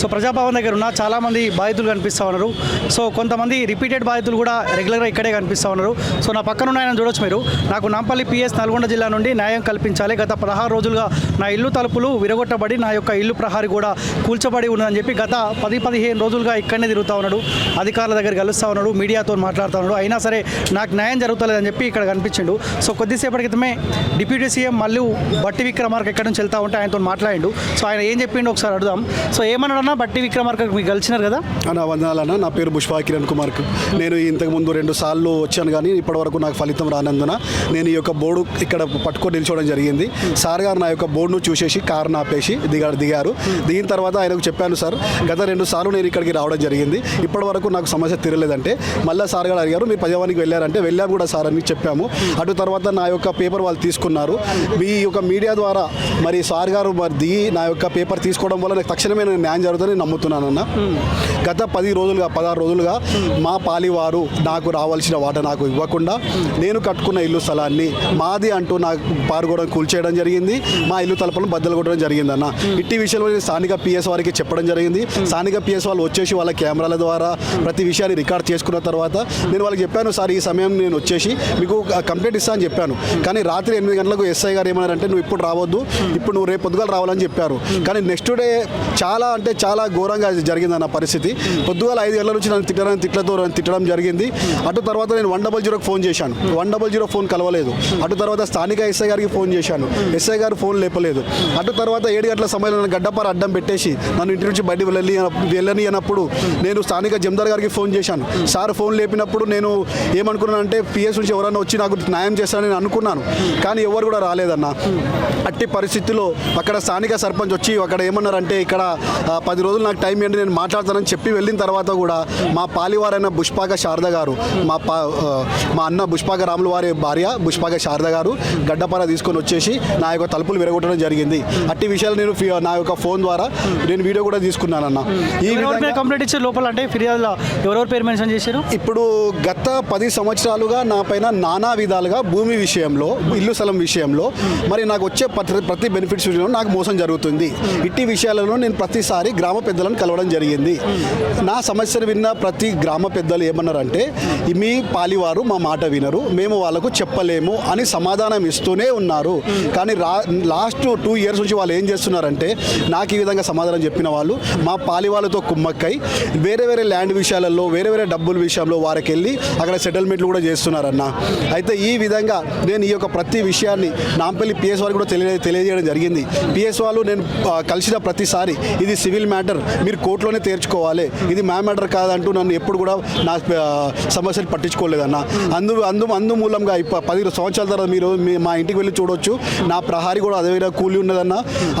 So Praja Bhavan దగ్గర ఉన్న చాలామంది బాధితులు కనిపిస్తూ ఉన్నారు. సో కొంతమంది రిపీటెడ్ బాధితులు కూడా రెగ్యులర్గా ఇక్కడే కనిపిస్తూ ఉన్నారు. సో నా పక్కన ఆయన చూడొచ్చు మీరు. నాకు నాంపల్లి పిఎస్ నల్గొండ జిల్లా నుండి న్యాయం కల్పించాలి. గత పదహారు రోజులుగా నా ఇల్లు తలుపులు విరగొట్టబడి నా యొక్క ఇల్లు ప్రహారి కూడా కూల్చబడి ఉన్నదని చెప్పి గత పది పదిహేను రోజులుగా ఇక్కడనే తిరుగుతూ ఉన్నాడు. అధికారుల దగ్గర కలుస్తూ ఉన్నాడు మీడియాతో మాట్లాడుతూ ఉన్నాడు. అయినా సరే నాకు న్యాయం జరుగుతలేదని చెప్పి ఇక్కడ కనిపించిండు. సో కొద్దిసేపటి క్రితమే డిప్యూటీ సీఎం మళ్ళీ బట్టి విక్రమార్క ఎక్కడి నుంచి వెళ్తా ఉంటే ఆయనతో మాట్లాడిండు. సో ఆయన ఏం చెప్పిండు ఒకసారి అడుగుదాం. సో ఏమన్నాడన్నా బట్టి విక్రమార్క మీకు కలిసినారు కదా? అన్న వందనాలన్న నా పేరు పుష్ప కిరణ్ కుమార్. నేను ఇంతకు ముందు రెండు సార్లు వచ్చాను కానీ ఇప్పటివరకు నాకు ఫలితం రానందున నేను ఈ యొక్క బోర్డు ఇక్కడ పట్టుకొని నిల్చోవడం జరిగింది. సార్ గారు నా యొక్క బోర్డును చూసేసి కారును ఆపేసి దిగారు దిగారు. దిగిన తర్వాత ఆయనకు చెప్పాను సార్ గత రెండు సార్లు నేను ఇక్కడికి రావడం జరిగింది. ఇప్పటి వరకు నాకు సమస్య తీరలేదంటే మళ్ళీ సార్ గారు అడిగారు మీరు ప్రజావానికి వెళ్ళారంటే వెళ్ళాము కూడా సార్ అని చెప్పాము. అటు తర్వాత నా యొక్క పేపర్ వాళ్ళు తీసుకున్నారు. మీ యొక్క మీడియా ద్వారా మరి సార్ గారు మరి దిగి నా యొక్క పేపర్ తీసుకోవడం వల్ల నాకు తక్షణమే నేను జరుగుతుంది జరుగుతుందని నమ్ముతున్నానన్న. గత పది రోజులుగా పదహారు రోజులుగా మా పాలివారు నాకు రావాల్సిన వాట నాకు ఇవ్వకుండా నేను కట్టుకున్న ఇల్లు స్థలాన్ని మాది అంటూ నాకు పారుగోడ కూల్చేయడం జరిగింది. మా ఇల్లు తలుపులను బద్దలు కొట్టడం జరిగింది అన్న ఇట్టి విషయంలో స్థానిక పిఎస్ వారికి చెప్పడం జరిగింది. స్థానిక పిఎస్ వాళ్ళు వచ్చేసి వాళ్ళ కెమెరాల ద్వారా ప్రతి విషయాన్ని రికార్డ్ చేసుకున్న తర్వాత నేను వాళ్ళకి చెప్పాను సార్ ఈ సమయం నేను వచ్చేసి మీకు కంప్లైంట్ ఇస్తా అని చెప్పాను. కానీ రాత్రి ఎనిమిది గంటలకు ఎస్ఐ గారు ఏమన్నారంటే నువ్వు ఇప్పుడు రావద్దు. ఇప్పుడు నువ్వు రేపు పొద్దుగా రావాలని చెప్పారు. కానీ నెక్స్ట్ డే చాలా అంటే చాలా చాలా ఘోరంగా జరిగిందన్న పరిస్థితి. పొద్దుగాల ఐదు గంటల నుంచి నన్ను తిట్టడానికి తిట్లతో తిట్టడం జరిగింది. అటు తర్వాత నేను వన్ డబల్ జీరోకి ఫోన్ చేశాను. వన్ డబల్ జీరో ఫోన్ కలవలేదు. అటు తర్వాత స్థానిక ఎస్ఐ గారికి ఫోన్ చేశాను. ఎస్ఐ గారు ఫోన్ లేపలేదు. అటు తర్వాత ఏడు గంటల సమయంలో నన్ను గడ్డపార అడ్డం పెట్టేసి నన్ను ఇంటి నుంచి బయట వెళ్ళని వెళ్ళని అన్నప్పుడు నేను స్థానిక జమదార్ గారికి ఫోన్ చేశాను. సార్ ఫోన్ లేపినప్పుడు నేను ఏమనుకున్నానంటే పిఎస్ నుంచి ఎవరైనా వచ్చి నాకు న్యాయం చేస్తానని నేను అనుకున్నాను. కానీ ఎవరు కూడా రాలేదన్న. అట్టి పరిస్థితిలో అక్కడ స్థానిక సర్పంచ్ వచ్చి అక్కడ ఏమన్నారంటే ఇక్కడ పది రోజులు నాకు టైం ఇవ్వండి నేను మాట్లాడతానని చెప్పి వెళ్ళిన తర్వాత కూడా మా పాలివారైన పుష్పాక శారద గారు మా పా మా అన్న పుష్పాక రాముల వారి భార్య పుష్పాక శారద గారు గడ్డపార తీసుకొని వచ్చేసి నా యొక్క తలుపులు విరగొట్టడం జరిగింది. అట్టి విషయాలు నేను నా యొక్క ఫోన్ ద్వారా నేను వీడియో కూడా తీసుకున్నానన్న. ఈ కంప్లైంట్ ఇచ్చే లోపల? అంటే ఫిర్యాదులో ఎవరెవరి పేరు మెన్షన్ చేశారు? ఇప్పుడు గత పది సంవత్సరాలుగా నా పైన నానా విధాలుగా భూమి విషయంలో ఇల్లు స్థలం విషయంలో మరి నాకు వచ్చే ప్రతి ప్రతి బెనిఫిట్స్ విషయంలో నాకు మోసం జరుగుతుంది. ఇట్టి విషయాలలో నేను ప్రతిసారి గ్రామ పెద్దలను కలవడం జరిగింది. నా సమస్యను విన్న ప్రతి గ్రామ పెద్దలు ఏమన్నారంటే మీ పాలివారు మా మాట వినరు మేము వాళ్ళకు చెప్పలేము అని సమాధానం ఇస్తూనే ఉన్నారు. కానీ రా లాస్ట్ టూ ఇయర్స్ నుంచి వాళ్ళు ఏం చేస్తున్నారంటే నాకు ఈ విధంగా సమాధానం చెప్పిన వాళ్ళు మా పాలివాళ్ళతో కుమ్మక్కై వేరే వేరే ల్యాండ్ విషయాలలో వేరే వేరే డబ్బుల విషయంలో వారికి వెళ్ళి అక్కడ సెటిల్మెంట్లు కూడా చేస్తున్నారన్న. అయితే ఈ విధంగా నేను ఈ యొక్క ప్రతి విషయాన్ని నాంపల్లి పిఎస్ వారికి కూడా తెలియ తెలియజేయడం జరిగింది. పిఎస్ వాళ్ళు నేను కలిసిన ప్రతిసారి ఇది సివిల్ మ్యాటర్ మీరు కోర్టులోనే తీర్చుకోవాలి. ఇది మా మ్యాటర్ కాదంటూ నన్ను ఎప్పుడు కూడా నా సమస్యలు పట్టించుకోలేదన్న. అందు అందు అందు మూలంగా ఇప్ప పది సంవత్సరాల తర్వాత మీరు మీ ఇంటికి వెళ్ళి చూడొచ్చు. నా ప్రహారీ కూడా అదే విధంగా కూలి ఉన్నదన్న.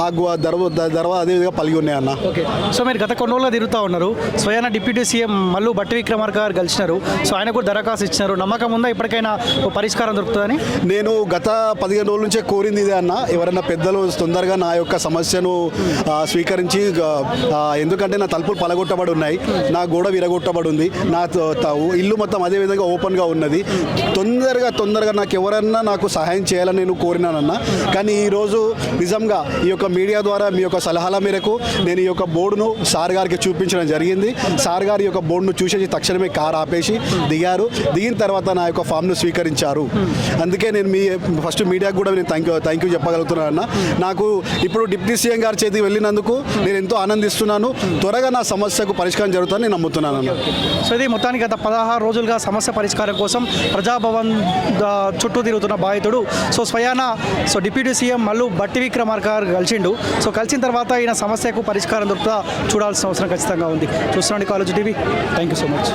ఆ దర్వ దర్వా అదే విధంగా పలిగి ఉన్నాయన్న. ఓకే. సో మీరు గత కొన్ని రోజులుగా తిరుగుతూ ఉన్నారు. స్వయాన డిప్యూటీ సీఎం మల్లు బట్టి విక్రమార్క గారు కలిసినారు సో ఆయన కూడా దరఖాస్తు ఇచ్చినారు. నమ్మకం ఉందా? ఇప్పటికైనా పరిష్కారం దొరుకుతుందని? నేను గత పదిహేను రోజుల నుంచే కోరింది ఇదే అన్న. ఎవరైనా పెద్దలు తొందరగా నా యొక్క సమస్యను స్వీకరించి ఎందుకంటే నా తలుపులు పలగొట్టబడి ఉన్నాయి నా గోడ విరగొట్టబడి ఉంది నా ఇల్లు మొత్తం అదే విధంగా ఓపెన్గా ఉన్నది. తొందరగా తొందరగా నాకు ఎవరన్నా నాకు సహాయం చేయాలని నేను కోరినానన్న కానీ ఈరోజు నిజంగా ఈ యొక్క మీడియా ద్వారా మీ యొక్క సలహాల మేరకు నేను ఈ యొక్క బోర్డును సార్ గారికి చూపించడం జరిగింది. సార్ గారి యొక్క బోర్డును చూసేసి తక్షణమే కార్ ఆపేసి దిగారు. దిగిన తర్వాత నా యొక్క ఫామ్ను స్వీకరించారు. అందుకే నేను మీ ఫస్ట్ మీడియాకు కూడా నేను థ్యాంక్ యూ థ్యాంక్ యూ చెప్పగలుగుతున్నాను నాకు ఇప్పుడు డిప్యూటీ సీఎం గారి చేతికి వెళ్ళినందుకు నేను ఎంతో ఆశిస్తున్నాను త్వరగా నా సమస్యకు పరిష్కారం జరుగుతుందని నేను నమ్ముతున్నాను సో ఇది మొత్తానికి గత పదహారు రోజులుగా సమస్య పరిష్కారం కోసం ప్రజాభవన్ చుట్టూ తిరుగుతున్న బాధితుడు. సో స్వయాన సో డిప్యూటీ సీఎం మల్లు బట్టి విక్రమార్క కలిసిండు. సో కలిసిన తర్వాత ఈయన సమస్యకు పరిష్కారం దొరుకుతా చూడాల్సిన అవసరం ఖచ్చితంగా ఉంది. చూస్తున్నాండి college TV. Thank you so much